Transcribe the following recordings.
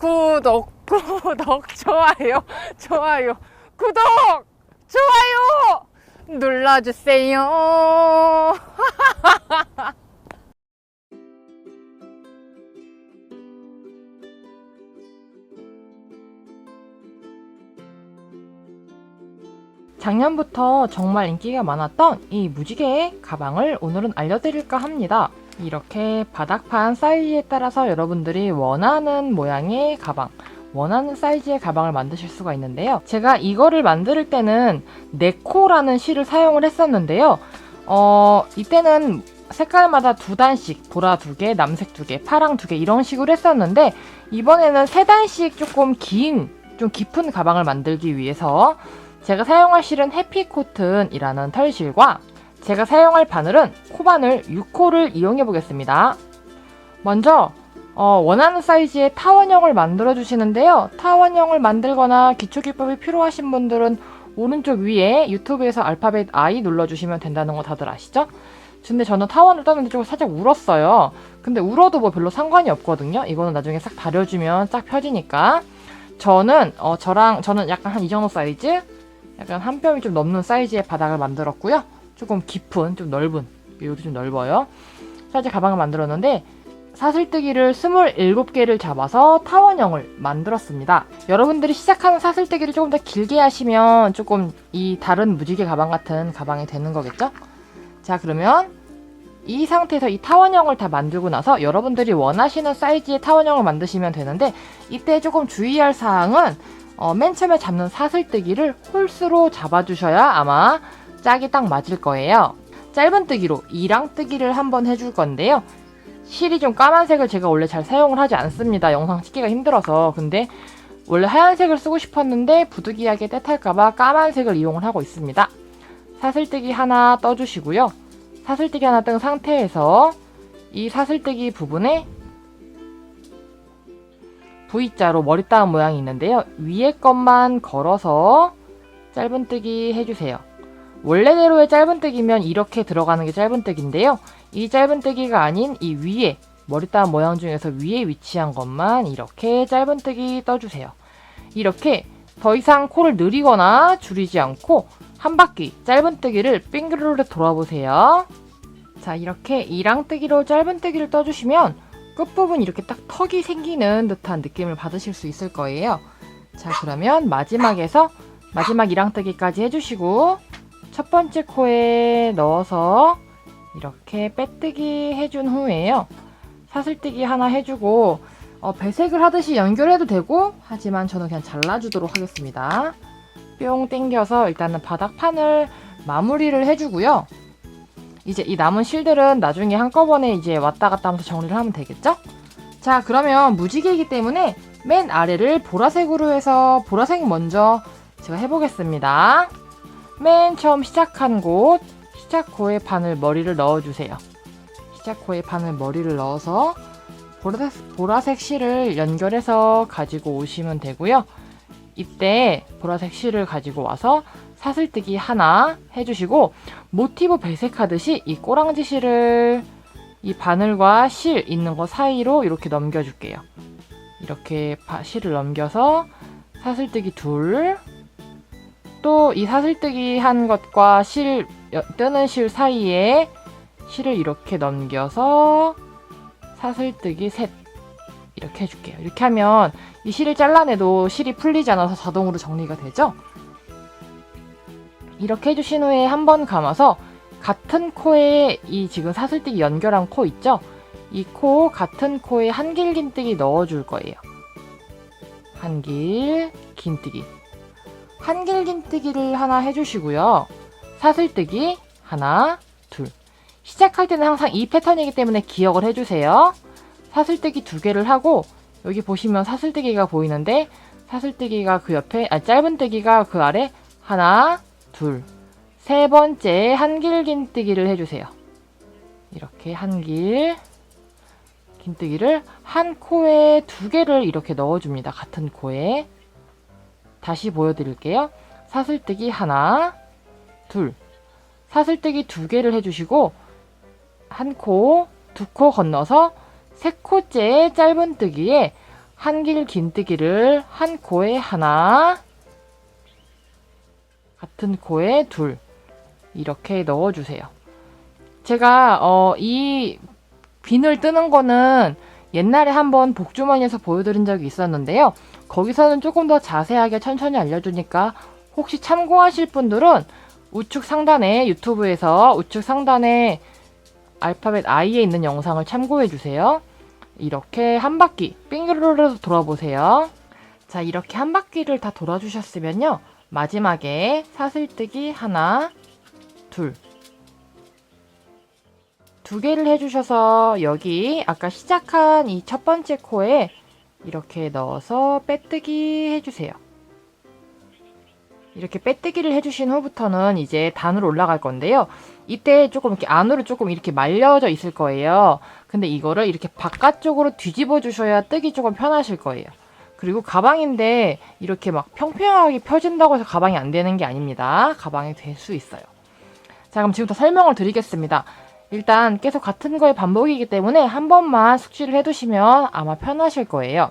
구독, 구독, 좋아요, 좋아요, 구독, 좋아요 눌러주세요. 작년부터 정말 인기가 많았던 이 무지개 가방을 오늘은 알려드릴까 합니다. 이렇게 바닥판 사이즈에 따라서 여러분들이 원하는 모양의 가방, 원하는 사이즈의 가방을 만드실 수가 있는데요. 제가 이거를 만들 때는 네코라는 실을 사용을 했었는데요. 어, 이때는 색깔마다 두 단씩, 보라 두 개, 남색 두 개, 파랑 두 개 이런 식으로 했었는데 이번에는 세 단씩 조금 긴, 좀 깊은 가방을 만들기 위해서 제가 사용할 실은 해피코튼이라는 털실과 제가 사용할 바늘은 코바늘 6호를 이용해 보겠습니다. 먼저 어, 원하는 사이즈의 타원형을 만들어 주시는데요. 타원형을 만들거나 기초기법이 필요하신 분들은 오른쪽 위에 유튜브에서 알파벳 I 눌러주시면 된다는 거 다들 아시죠? 근데 저는 타원을 떴는데 조금 살짝 울었어요. 근데 울어도 뭐 별로 상관이 없거든요. 이거는 나중에 싹 다려주면 싹 펴지니까. 저는 어 저랑 저는 약간 한 이 정도 사이즈, 약간 한 뼘이 좀 넘는 사이즈의 바닥을 만들었고요. 조금 깊은, 좀 넓은, 여기 좀 넓어요. 사이즈 가방을 만들었는데 사슬뜨기를 27개를 잡아서 타원형을 만들었습니다. 여러분들이 시작하는 사슬뜨기를 조금 더 길게 하시면 조금 이 다른 무지개 가방 같은 가방이 되는 거겠죠? 자, 그러면 이 상태에서 이 타원형을 다 만들고 나서 여러분들이 원하시는 사이즈의 타원형을 만드시면 되는데 이때 조금 주의할 사항은 어, 맨 처음에 잡는 사슬뜨기를 홀수로 잡아주셔야 아마 짝이 딱 맞을 거예요. 짧은 뜨기로 이랑 뜨기를 한번 해줄 건데요. 실이 좀 까만색을 제가 원래 잘 사용을 하지 않습니다. 영상 찍기가 힘들어서. 근데 원래 하얀색을 쓰고 싶었는데 부득이하게 때탈까봐 까만색을 이용을 하고 있습니다. 사슬뜨기 하나 떠주시고요. 사슬뜨기 하나 뜬 상태에서 이 사슬뜨기 부분에 V자로 머리 따은 모양이 있는데요. 위에 것만 걸어서 짧은뜨기 해주세요. 원래대로의 짧은뜨기면 이렇게 들어가는 게 짧은뜨기인데요. 이 짧은뜨기가 아닌 이 위에 머리 따은 모양 중에서 위에 위치한 것만 이렇게 짧은뜨기 떠주세요. 이렇게 더 이상 코를 느리거나 줄이지 않고 한 바퀴 짧은뜨기를 빙그르르 돌아보세요. 자 이렇게 이랑뜨기로 짧은뜨기를 떠주시면 끝부분 이렇게 딱 턱이 생기는 듯한 느낌을 받으실 수 있을 거예요. 자 그러면 마지막에서 마지막 이랑뜨기까지 해주시고 첫 번째 코에 넣어서 이렇게 빼뜨기 해준 후에요. 사슬뜨기 하나 해주고 어, 배색을 하듯이 연결해도 되고 하지만 저는 그냥 잘라주도록 하겠습니다. 뿅 땡겨서 일단은 바닥판을 마무리를 해주고요. 이제 이 남은 실들은 나중에 한꺼번에 이제 왔다 갔다 하면서 정리를 하면 되겠죠? 자 그러면 무지개이기 때문에 맨 아래를 보라색으로 해서 보라색 먼저 제가 해보겠습니다. 맨 처음 시작한 곳 시작코에 바늘 머리를 넣어주세요. 시작코에 바늘 머리를 넣어서 보라색, 보라색 실을 연결해서 가지고 오시면 되고요. 이때 보라색 실을 가지고 와서 사슬뜨기 하나 해주시고 모티브 배색하듯이 이 꼬랑지 실을 이 바늘과 실 있는 거 사이로 이렇게 넘겨줄게요. 이렇게 바- 실을 넘겨서 사슬뜨기 둘, 또 이 사슬뜨기 한 것과 실 여- 뜨는 실 사이에 실을 이렇게 넘겨서 사슬뜨기 셋 이렇게 해줄게요. 이렇게 하면 이 실을 잘라내도 실이 풀리지 않아서 자동으로 정리가 되죠. 이렇게 해주신 후에 한 번 감아서 같은 코에 이 지금 사슬뜨기 연결한 코 있죠? 이 코 같은 코에 한길 긴뜨기 넣어줄 거예요. 한길 긴뜨기. 한길 긴뜨기를 하나 해주시고요. 사슬뜨기 하나, 둘. 시작할 때는 항상 이 패턴이기 때문에 기억을 해주세요. 사슬뜨기 두 개를 하고 여기 보시면 사슬뜨기가 보이는데 사슬뜨기가 그 옆에 아 짧은뜨기가 그 아래 하나, 둘. 세 번째 한길 긴뜨기를 해주세요. 이렇게 한길 긴뜨기를 한 코에 두 개를 이렇게 넣어줍니다. 같은 코에. 다시 보여드릴게요. 사슬뜨기 하나, 둘. 사슬뜨기 두 개를 해주시고 한 코, 두 코 건너서 세 코째 짧은 뜨기에 한 길 긴 뜨기를 한 코에 하나, 같은 코에 둘, 이렇게 넣어주세요. 제가, 어, 이 비늘 뜨는 거는 옛날에 한번 복주머니에서 보여드린 적이 있었는데요. 거기서는 조금 더 자세하게 천천히 알려주니까 혹시 참고하실 분들은 우측 상단에 유튜브에서 우측 상단에 알파벳 I에 있는 영상을 참고해 주세요. 이렇게 한 바퀴 빙그르르 돌아보세요. 자, 이렇게 한 바퀴를 다 돌아주셨으면요. 마지막에 사슬뜨기 하나, 둘. 두 개를 해주셔서 여기 아까 시작한 이 첫 번째 코에 이렇게 넣어서 빼뜨기 해주세요. 이렇게 빼뜨기를 해주신 후부터는 이제 단으로 올라갈 건데요. 이때 조금 이렇게 안으로 조금 이렇게 말려져 있을 거예요. 근데 이거를 이렇게 바깥쪽으로 뒤집어 주셔야 뜨기 조금 편하실 거예요. 그리고 가방인데 이렇게 막 평평하게 펴진다고 해서 가방이 안 되는 게 아닙니다. 가방이 될 수 있어요. 자, 그럼 지금부터 설명을 드리겠습니다. 일단 계속 같은 거의 반복이기 때문에 한 번만 숙지를 해두시면 아마 편하실 거예요.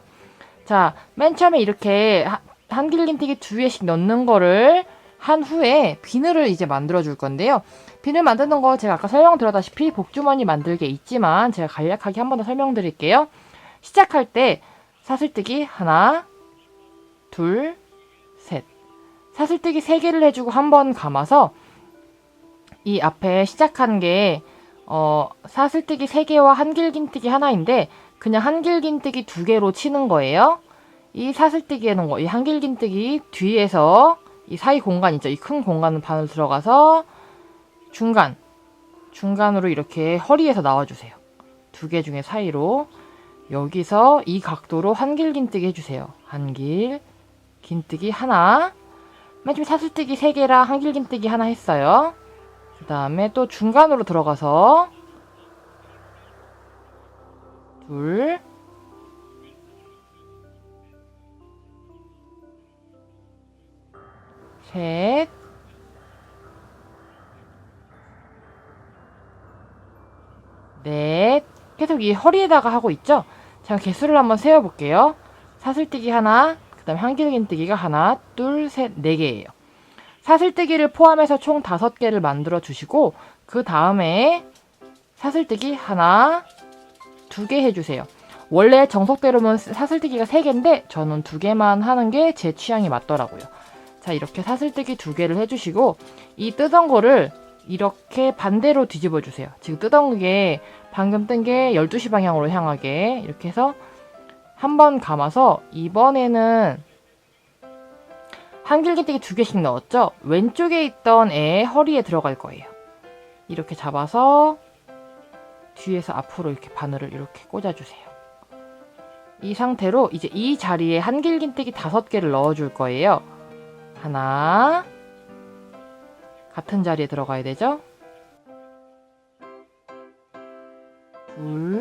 자, 맨 처음에 이렇게 하- 한길긴뜨기 두 개씩 넣는 거를 한 후에 비늘을 이제 만들어 줄 건데요. 비늘 만드는 거 제가 아까 설명드렸다시피 복주머니 만들게 있지만 제가 간략하게 한 번 더 설명드릴게요. 시작할 때 사슬뜨기 하나, 둘, 셋. 사슬뜨기 세 개를 해주고 한 번 감아서 이 앞에 시작한 게 어, 사슬뜨기 세 개와 한길긴뜨기 하나인데 그냥 한길긴뜨기 두 개로 치는 거예요. 이 사슬뜨기 해놓은 거, 이 한길긴뜨기 뒤에서 이 사이 공간 있죠? 이 큰 공간은 반으로 들어가서 중간, 중간으로 이렇게 허리에서 나와주세요. 두 개 중에 사이로 여기서 이 각도로 한길긴뜨기 해주세요. 한길, 긴뜨기 하나. 맨 처음에 사슬뜨기 세 개랑 한길긴뜨기 하나 했어요. 그 다음에 또 중간으로 들어가서 둘, 셋, 넷. 계속 이 허리에다가 하고 있죠? 자, 개수를 한번 세어볼게요. 사슬뜨기 하나, 그 다음에 한길긴뜨기가 하나, 둘, 셋, 네 개예요. 사슬뜨기를 포함해서 총 다섯 개를 만들어 주시고, 그 다음에 사슬뜨기 하나, 두 개 해주세요. 원래 정석대로면 사슬뜨기가 세 개인데, 저는 두 개만 하는 게 제 취향이 맞더라고요. 자, 이렇게 사슬뜨기 두 개를 해주시고, 이 뜨던 거를 이렇게 반대로 뒤집어 주세요. 지금 뜨던 게 방금 뜬 게 12시 방향으로 향하게 이렇게 해서 한 번 감아서 이번에는 한길기뜨기 두 개씩 넣었죠? 왼쪽에 있던 애 허리에 들어갈 거예요. 이렇게 잡아서 뒤에서 앞으로 이렇게 바늘을 이렇게 꽂아주세요. 이 상태로 이제 이 자리에 한 길긴뜨기 다섯 개를 넣어줄 거예요. 하나, 같은 자리에 들어가야 되죠? 둘,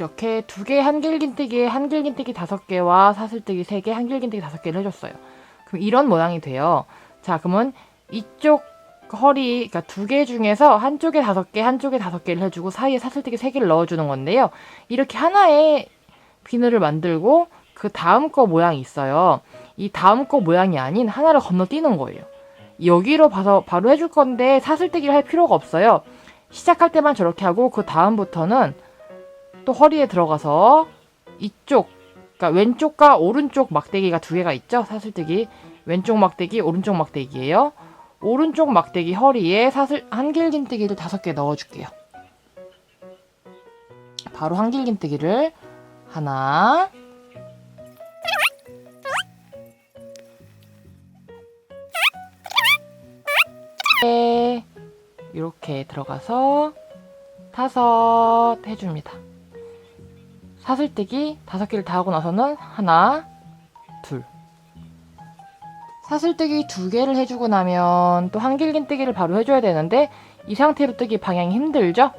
이렇게 두 개 한길긴뜨기에 한길긴뜨기 다섯 개와 사슬뜨기 세 개, 한길긴뜨기 다섯 개를 해줬어요. 그럼 이런 모양이 돼요. 자, 그러면 이쪽 허리, 그러니까 두 개 중에서 한쪽에 다섯 개, 한쪽에 다섯 개를 해주고 사이에 사슬뜨기 세 개를 넣어주는 건데요. 이렇게 하나의 비늘을 만들고 그 다음 거 모양이 있어요. 이 다음 거 모양이 아닌 하나를 건너뛰는 거예요. 여기로 봐서 바로 해줄 건데 사슬뜨기를 할 필요가 없어요. 시작할 때만 저렇게 하고 그 다음부터는 또 허리에 들어가서 이쪽, 그러니까 왼쪽과 오른쪽 막대기가 두 개가 있죠. 사슬뜨기 왼쪽 막대기, 오른쪽 막대기예요. 오른쪽 막대기 허리에 사슬 한길긴뜨기를 다섯 개 넣어줄게요. 바로 한길긴뜨기를 하나, 네, 이렇게 들어가서 다섯 해줍니다. 사슬뜨기 다섯 개를 다 하고 나서는 하나, 둘. 사슬뜨기 두 개를 해주고 나면 또 한길긴 뜨기를 바로 해줘야 되는데 이 상태로 뜨기 방향이 힘들죠?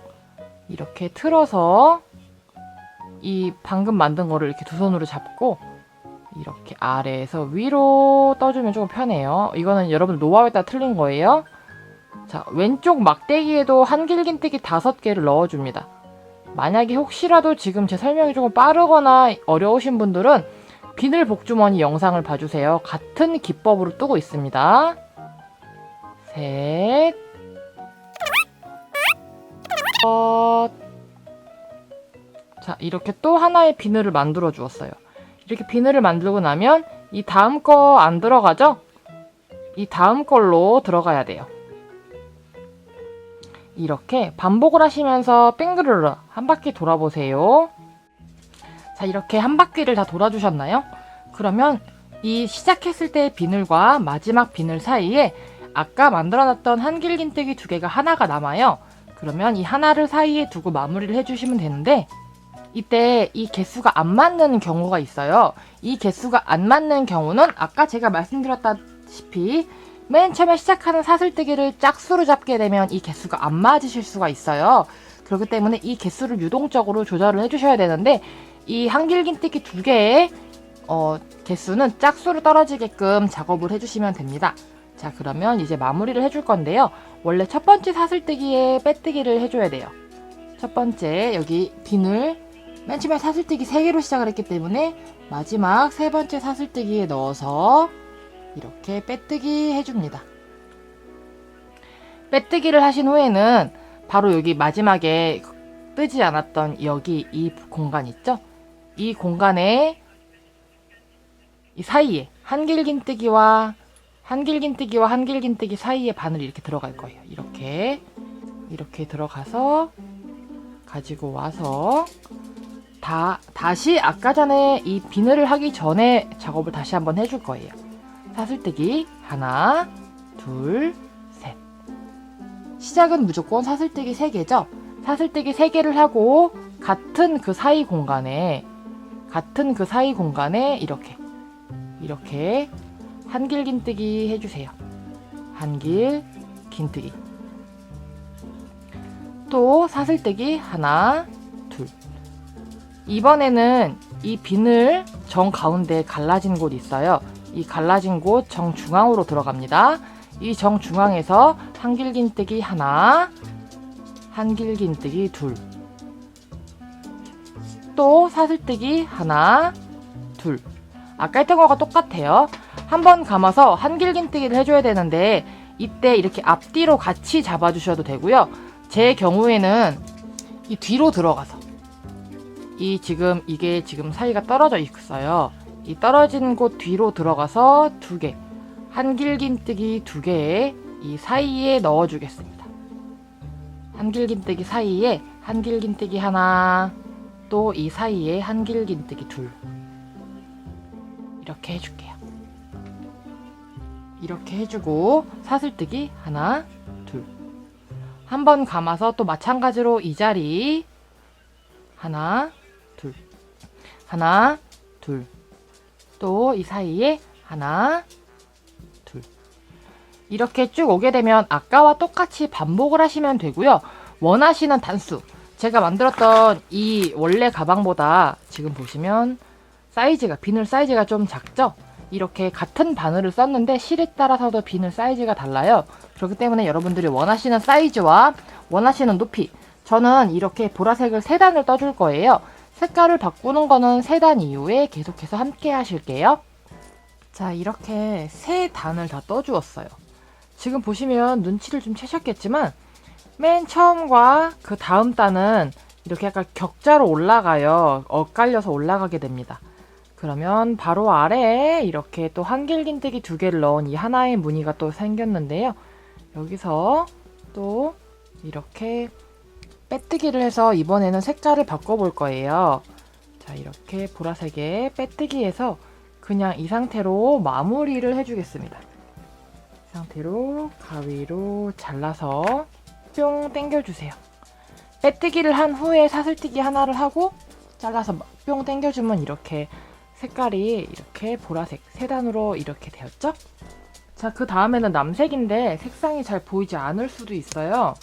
이렇게 틀어서 이 방금 만든 거를 이렇게 두 손으로 잡고 이렇게 아래에서 위로 떠주면 조금 편해요. 이거는 여러분 노하우에 따라 틀린 거예요. 자, 왼쪽 막대기에도 한길긴 뜨기 다섯 개를 넣어줍니다. 만약에 혹시라도 지금 제 설명이 조금 빠르거나 어려우신 분들은 비늘 복주머니 영상을 봐주세요. 같은 기법으로 뜨고 있습니다. 셋, 어... 자, 이렇게 또 하나의 비늘을 만들어 주었어요. 이렇게 비늘을 만들고 나면 이 다음 거 안 들어가죠? 이 다음 걸로 들어가야 돼요. 이렇게 반복을 하시면서 뺑그르르 한 바퀴 돌아보세요. 자, 이렇게 한 바퀴를 다 돌아주셨나요? 그러면 이 시작했을 때의 비늘과 마지막 비늘 사이에 아까 만들어놨던 한길긴뜨기 두 개가 하나가 남아요. 그러면 이 하나를 사이에 두고 마무리를 해주시면 되는데 이때 이 개수가 안 맞는 경우가 있어요. 이 개수가 안 맞는 경우는 아까 제가 말씀드렸다시피 맨 처음에 시작하는 사슬뜨기를 짝수로 잡게 되면 이 개수가 안 맞으실 수가 있어요. 그렇기 때문에 이 개수를 유동적으로 조절을 해주셔야 되는데 이 한길긴뜨기 두 개의 어, 개수는 짝수로 떨어지게끔 작업을 해주시면 됩니다. 자 그러면 이제 마무리를 해줄 건데요. 원래 첫 번째 사슬뜨기에 빼뜨기를 해줘야 돼요. 첫 번째 여기 비늘 맨 처음에 사슬뜨기 3개로 시작을 했기 때문에 마지막 세 번째 사슬뜨기에 넣어서 이렇게 빼뜨기 해줍니다. 빼뜨기를 하신 후에는 바로 여기 마지막에 뜨지 않았던 여기 이 공간 있죠? 이 공간에 이 사이에 한길긴뜨기와 한길긴뜨기와 한길긴뜨기 사이에 바늘이 이렇게 들어갈 거예요. 이렇게 이렇게 들어가서 가지고 와서 다 다시 아까 전에 이 비늘을 하기 전에 작업을 다시 한번 해줄 거예요. 사슬뜨기 하나, 둘, 셋. 시작은 무조건 사슬뜨기 3개죠. 사슬뜨기 3개를 하고 같은 그 사이 공간에 같은 그 사이 공간에 이렇게 이렇게 한길 긴뜨기 해주세요. 한길 긴뜨기. 또 사슬뜨기 하나, 둘. 이번에는 이 비늘 정 가운데 갈라진 곳 있어요. 이 갈라진 곳 정중앙으로 들어갑니다. 이 정중앙에서 한길 긴뜨기 하나, 한길 긴뜨기 둘. 또 사슬뜨기 하나, 둘. 아까 했던 거가 똑같아요. 한번 감아서 한길긴뜨기를 해줘야 되는데 이때 이렇게 앞뒤로 같이 잡아주셔도 되고요. 제 경우에는 이 뒤로 들어가서 이 지금 이게 지금 사이가 떨어져 있어요. 이 떨어진 곳 뒤로 들어가서 두 개, 한 길긴뜨기 두 개에 이 사이에 넣어주겠습니다. 한 길긴뜨기 사이에 한 길긴뜨기 하나, 또 이 사이에 한 길긴뜨기 둘. 이렇게 해줄게요. 이렇게 해주고 사슬뜨기 하나, 둘. 한 번 감아서 또 마찬가지로 이 자리 하나, 둘. 하나, 둘. 또 이 사이에 하나, 둘. 이렇게 쭉 오게 되면 아까와 똑같이 반복을 하시면 되고요. 원하시는 단수. 제가 만들었던 이 원래 가방보다 지금 보시면 사이즈가 비늘 사이즈가 좀 작죠? 이렇게 같은 바늘을 썼는데 실에 따라서도 비늘 사이즈가 달라요. 그렇기 때문에 여러분들이 원하시는 사이즈와 원하시는 높이 저는 이렇게 보라색을 세 단을 떠줄 거예요. 색깔을 바꾸는 거는 세 단 이후에 계속해서 함께 하실게요. 자 이렇게 세 단을 다 떠주었어요. 지금 보시면 눈치를 좀 채셨겠지만 맨 처음과 그 다음 단은 이렇게 약간 격자로 올라가요. 엇갈려서 올라가게 됩니다. 그러면 바로 아래에 이렇게 또 한길긴뜨기 두 개를 넣은 이 하나의 무늬가 또 생겼는데요. 여기서 또 이렇게 빼뜨기를 해서 이번에는 색깔을 바꿔볼 거예요. 자, 이렇게 보라색에 빼뜨기해서 그냥 이 상태로 마무리를 해주겠습니다. 이 상태로 가위로 잘라서 뿅 당겨주세요. 빼뜨기를 한 후에 사슬뜨기 하나를 하고 잘라서 뿅 당겨주면 이렇게 색깔이 이렇게 보라색 세 단으로 이렇게 되었죠? 자, 그 다음에는 남색인데 색상이 잘 보이지 않을 수도 있어요.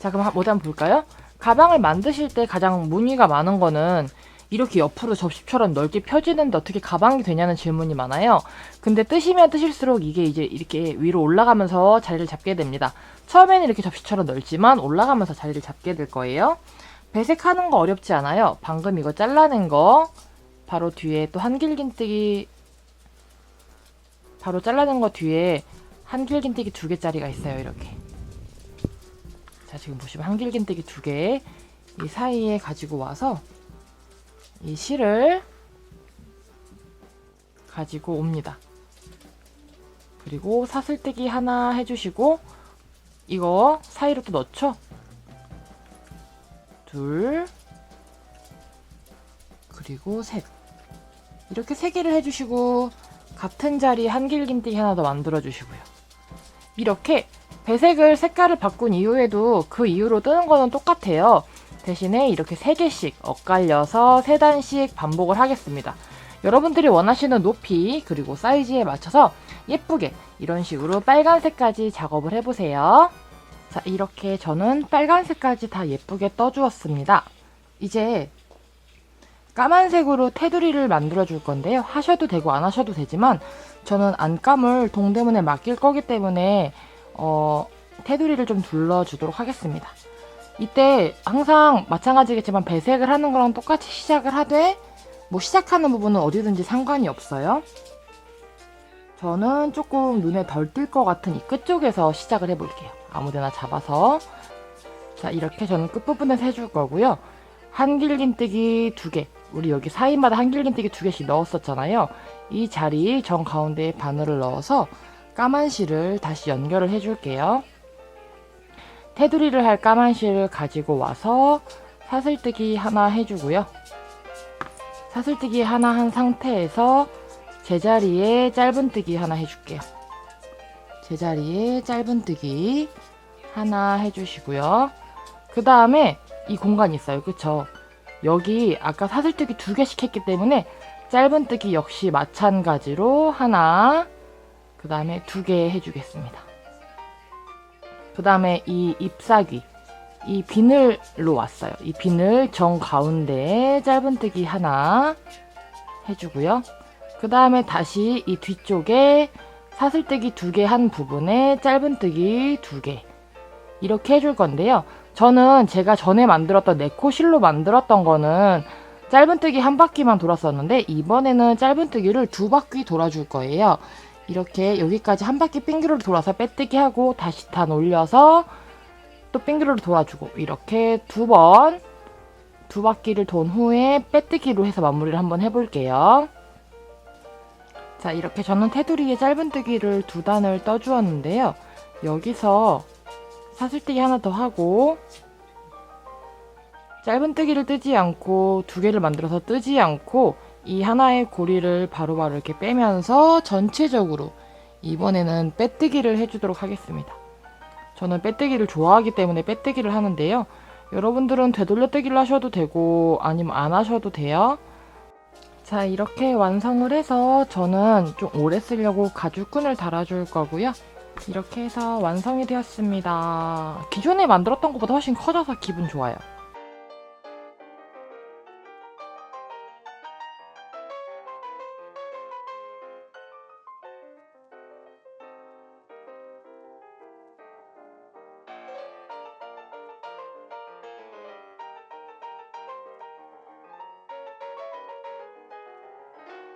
자, 그럼 모두 한번 볼까요? 가방을 만드실 때 가장 문의가 많은 거는 이렇게 옆으로 접시처럼 넓게 펴지는데 어떻게 가방이 되냐는 질문이 많아요. 근데 뜨시면 뜨실수록 이게 이제 이렇게 위로 올라가면서 자리를 잡게 됩니다. 처음에는 이렇게 접시처럼 넓지만 올라가면서 자리를 잡게 될 거예요. 배색하는 거 어렵지 않아요. 방금 이거 잘라낸 거 바로 뒤에 또 한길긴뜨기 바로 잘라낸 거 뒤에 한길긴뜨기 두 개짜리가 있어요. 이렇게. 자 지금 보시면 한길긴뜨기 두 개 이 사이에 가지고 와서 이 실을 가지고 옵니다. 그리고 사슬뜨기 하나 해주시고 이거 사이로 또 넣죠. 둘 그리고 셋 이렇게 세 개를 해주시고 같은 자리 한길긴뜨기 하나 더 만들어 주시고요. 이렇게 배색을 색깔을 바꾼 이후에도 그 이후로 뜨는 거는 똑같아요. 대신에 이렇게 세 개씩 엇갈려서 세 단씩 반복을 하겠습니다. 여러분들이 원하시는 높이 그리고 사이즈에 맞춰서 예쁘게 이런 식으로 빨간색까지 작업을 해보세요. 자 이렇게 저는 빨간색까지 다 예쁘게 떠주었습니다. 이제 까만색으로 테두리를 만들어 줄 건데요. 하셔도 되고 안 하셔도 되지만 저는 안감을 동대문에 맡길 거기 때문에 어, 테두리를 좀 둘러주도록 하겠습니다. 이때 항상 마찬가지겠지만 배색을 하는 거랑 똑같이 시작을 하되 뭐 시작하는 부분은 어디든지 상관이 없어요. 저는 조금 눈에 덜 띌 것 같은 이 끝 쪽에서 시작을 해볼게요. 아무데나 잡아서 자 이렇게 저는 끝부분에서 해줄 거고요. 한 길긴뜨기 두 개, 우리 여기 사이마다 한 길긴뜨기 두 개씩 넣었었잖아요. 이 자리 정 가운데에 바늘을 넣어서 까만 실을 다시 연결을 해줄게요. 테두리를 할 까만 실을 가지고 와서 사슬뜨기 하나 해주고요. 사슬뜨기 하나 한 상태에서 제자리에 짧은뜨기 하나 해줄게요. 제자리에 짧은뜨기 하나 해주시고요. 그 다음에 이 공간이 있어요. 그쵸? 여기 아까 사슬뜨기 두 개씩 했기 때문에 짧은뜨기 역시 마찬가지로 하나 그 다음에 두 개 해주겠습니다. 그 다음에 이 잎사귀, 이 비늘로 왔어요. 이 비늘 정 가운데에 짧은뜨기 하나 해주고요. 그 다음에 다시 이 뒤쪽에 사슬뜨기 두 개 한 부분에 짧은뜨기 두 개 이렇게 해줄 건데요. 저는 제가 전에 만들었던 네코실로 만들었던 거는 짧은뜨기 한 바퀴만 돌았었는데 이번에는 짧은뜨기를 두 바퀴 돌아줄 거예요. 이렇게 여기까지 한 바퀴 빙그르르 돌아서 빼뜨기 하고 다시 단 올려서 또 빙그르르 돌아주고 이렇게 두 번 두 바퀴를 돈 후에 빼뜨기로 해서 마무리를 한번 해볼게요. 자 이렇게 저는 테두리에 짧은뜨기를 두 단을 떠주었는데요. 여기서 사슬뜨기 하나 더 하고 짧은뜨기를 뜨지 않고 두 개를 만들어서 뜨지 않고 이 하나의 고리를 바로바로 이렇게 빼면서 전체적으로 이번에는 빼뜨기를 해주도록 하겠습니다. 저는 빼뜨기를 좋아하기 때문에 빼뜨기를 하는데요. 여러분들은 되돌려뜨기를 하셔도 되고 아니면 안 하셔도 돼요. 자 이렇게 완성을 해서 저는 좀 오래 쓰려고 가죽끈을 달아줄 거고요. 이렇게 해서 완성이 되었습니다. 기존에 만들었던 것보다 훨씬 커져서 기분 좋아요.